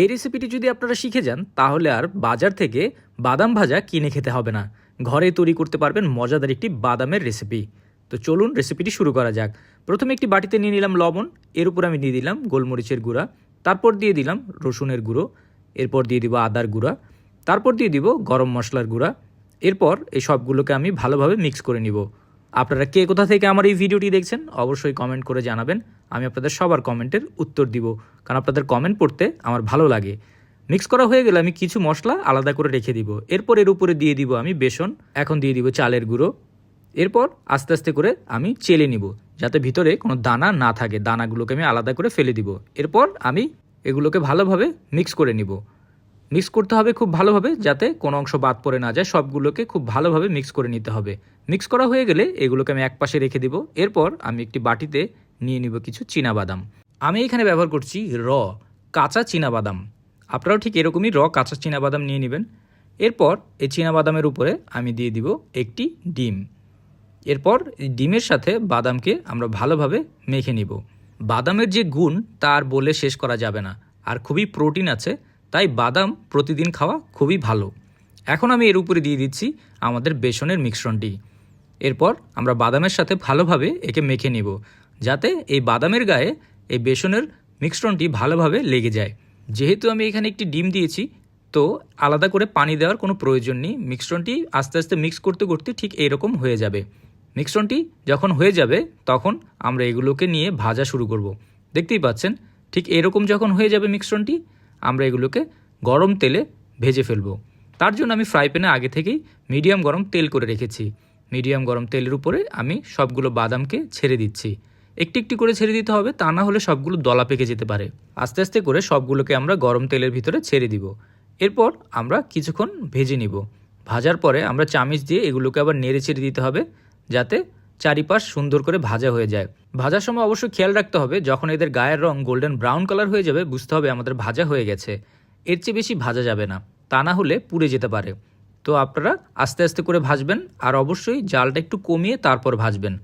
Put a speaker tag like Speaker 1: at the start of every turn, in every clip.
Speaker 1: এই রেসিপিটি যদি আপনারা শিখে যান, তাহলে আর বাজার থেকে বাদাম ভাজা কিনে খেতে হবে না। ঘরে তৈরি করতে পারবেন মজাদার একটি বাদামের রেসিপি তো চলুন রেসিপিটি শুরু করা যাক। প্রথমে একটি বাটিতে নিয়ে নিলাম লবণ, এর উপর আমি দিয়ে দিলাম গোলমরিচের গুঁড়া, তারপর দিয়ে দিলাম রসুনের গুঁড়ো, এরপর দিয়ে দিব আদার গুঁড়া, তারপর দিয়ে দিব গরম মশলার গুঁড়া, এরপর এই সবগুলোকে আমি ভালোভাবে মিক্স করে নিব। আপনারা কে কোথা থেকে আমার এই ভিডিওটি দেখছেন, অবশ্যই কমেন্ট করে জানাবেন। আমি আপনাদের সবার কমেন্টের উত্তর দিব। কারণ আপনাদের কমেন্ট পড়তে আমার ভালো লাগে। মিক্স করা হয়ে গেলে আমি কিছু মশলা আলাদা করে রেখে দিব। এরপর এর উপরে দিয়ে দিব আমি বেসন। এখন দিয়ে দিব চালের গুঁড়ো। এরপর আস্তে আস্তে করে আমি চেলে নিব। যাতে ভিতরে কোনো দানা না থাকে। দানাগুলোকে আমি আলাদা করে ফেলে দিব। এরপর আমি এগুলোকে ভালোভাবে মিক্স করে নিব। মিক্স করতে হবে খুব ভালোভাবে যাতে কোনো অংশ বাদ পড়ে না যায়। সবগুলোকে খুব ভালোভাবে মিক্স করে নিতে হবে। মিক্স করা হয়ে গেলে এগুলোকে আমি এক পাশে রেখে দিব। এরপর আমি একটি বাটিতে নিয়ে নিব কিছু বাদাম আমি এখানে ব্যবহার করছি র, কাঁচা বাদাম আপনারাও ঠিক এরকমই র, কাঁচা বাদাম নিয়ে নেবেন। এরপর এই বাদামের উপরে আমি দিয়ে দিব একটি ডিম। এরপর ডিমের সাথে বাদামকে আমরা ভালোভাবে মেখে নিব। বাদামের যে গুণ তার বলে শেষ করা যাবে না। আর খুবই প্রোটিন আছে, তাই বাদাম প্রতিদিন খাওয়া খুবই ভালো। এখন আমি এর উপরে দিয়ে দিচ্ছি আমাদের বেসনের মিশ্রণটি। এরপর আমরা বাদামের সাথে ভালোভাবে একে মেখে নিব। যাতে এই বাদামের গায়ে এই বেসনের মিশ্রণটি ভালোভাবে লেগে যায়। যেহেতু আমি এখানে একটি ডিম দিয়েছি, তো আলাদা করে পানি দেওয়ার কোনো প্রয়োজন নেই। মিশ্রণটি আস্তে আস্তে মিক্স করতে করতে ঠিক এইরকম হয়ে যাবে। মিশ্রণটি যখন হয়ে যাবে, তখন আমরা এগুলোকে নিয়ে ভাজা শুরু করব। দেখতেই পাচ্ছেন, ঠিক এরকম যখন হয়ে যাবে মিশ্রণটি, আমরা এগুলোকে গরম তেলে ভেজে ফেলব। তার জন্য আমি ফ্রাই প্যানে আগে থেকেই মিডিয়াম গরম তেল করে রেখেছি। মিডিয়াম গরম তেলের উপরে আমি সবগুলো বাদামকে ছেড়ে দিচ্ছি। একটি একটি করে ছেড়ে দিতে হবে, তা না হলে সবগুলো দলা পেকে যেতে পারে। আস্তে আস্তে করে সবগুলোকে আমরা গরম তেলের ভিতরে ছেড়ে দিব। এরপর আমরা কিছুক্ষণ ভেজে নিব। ভাজার পরে আমরা চামিচ দিয়ে এগুলোকে আবার নেড়ে ছেড়ে দিতে হবে, যাতে চারিপাশ সুন্দর করে ভাজা হয়ে যায়। ভাজার সময় অবশ্যই খেয়াল রাখতে হবে, যখন এদের গায়ের রং গোল্ডেন ব্রাউন কালার হয়ে যাবে, বুঝতে হবে আমাদের ভাজা হয়ে গেছে। এর চেয়ে বেশি ভাজা যাবে না, তা না হলে পুড়ে যেতে পারে। তো আপনারা আস্তে আস্তে করে ভাজবেন, আর অবশ্যই জালটা একটু কমিয়ে তারপর ভাজবেন।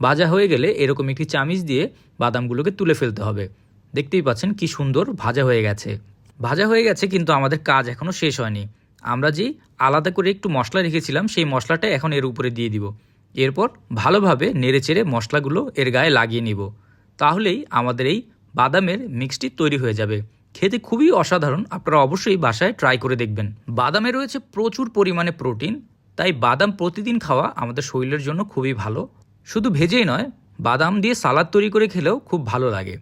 Speaker 1: ভাজা হয়ে গেলে এরকম একটি চামিচ দিয়ে বাদামগুলোকে তুলে ফেলতে হবে। দেখতেই পাচ্ছেন কি সুন্দর ভাজা হয়ে গেছে। ভাজা হয়ে গেছে কিন্তু আমাদের কাজ এখনও শেষ হয়নি। আমরা যেই আলাদা করে একটু মশলা রেখেছিলাম, সেই মশলাটা এখন এর উপরে দিয়ে দিব। এরপর ভালোভাবে নেড়েচেড়ে মশলাগুলো এর গায়ে লাগিয়ে নিব। তাহলেই আমাদের এই বাদামের মিক্সটি তৈরি হয়ে যাবে। খেতে খুবই অসাধারণ, আপনারা অবশ্যই বাসায় ট্রাই করে দেখবেন। বাদামে রয়েছে প্রচুর পরিমাণে প্রোটিন, তাই বাদাম প্রতিদিন খাওয়া আমাদের শরীরের জন্য খুবই ভালো। শুধু ভেজেই নয়, বাদাম দিয়ে সালাদ তৈরি করে খেলেও খুব ভালো লাগে।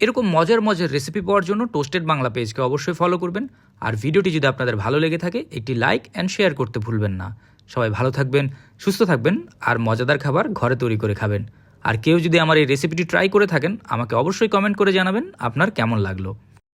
Speaker 1: এরকম মজার মজার রেসিপি পাওয়ার জন্য টোস্টেড বাংলা পেজকে অবশ্যই ফলো করবেন। আর ভিডিওটি যদি আপনাদের ভালো লেগে থাকে, একটি লাইক অ্যান্ড শেয়ার করতে ভুলবেন না। সবাই ভালো থাকবেন, সুস্থ থাকবেন, আর মজাদার খাবার ঘরে তৈরি করে খাবেন। আর কেউ যদি আমার এই রেসিপিটি ট্রাই করে থাকেন, আমাকে অবশ্যই কমেন্ট করে জানাবেন আপনার কেমন লাগল।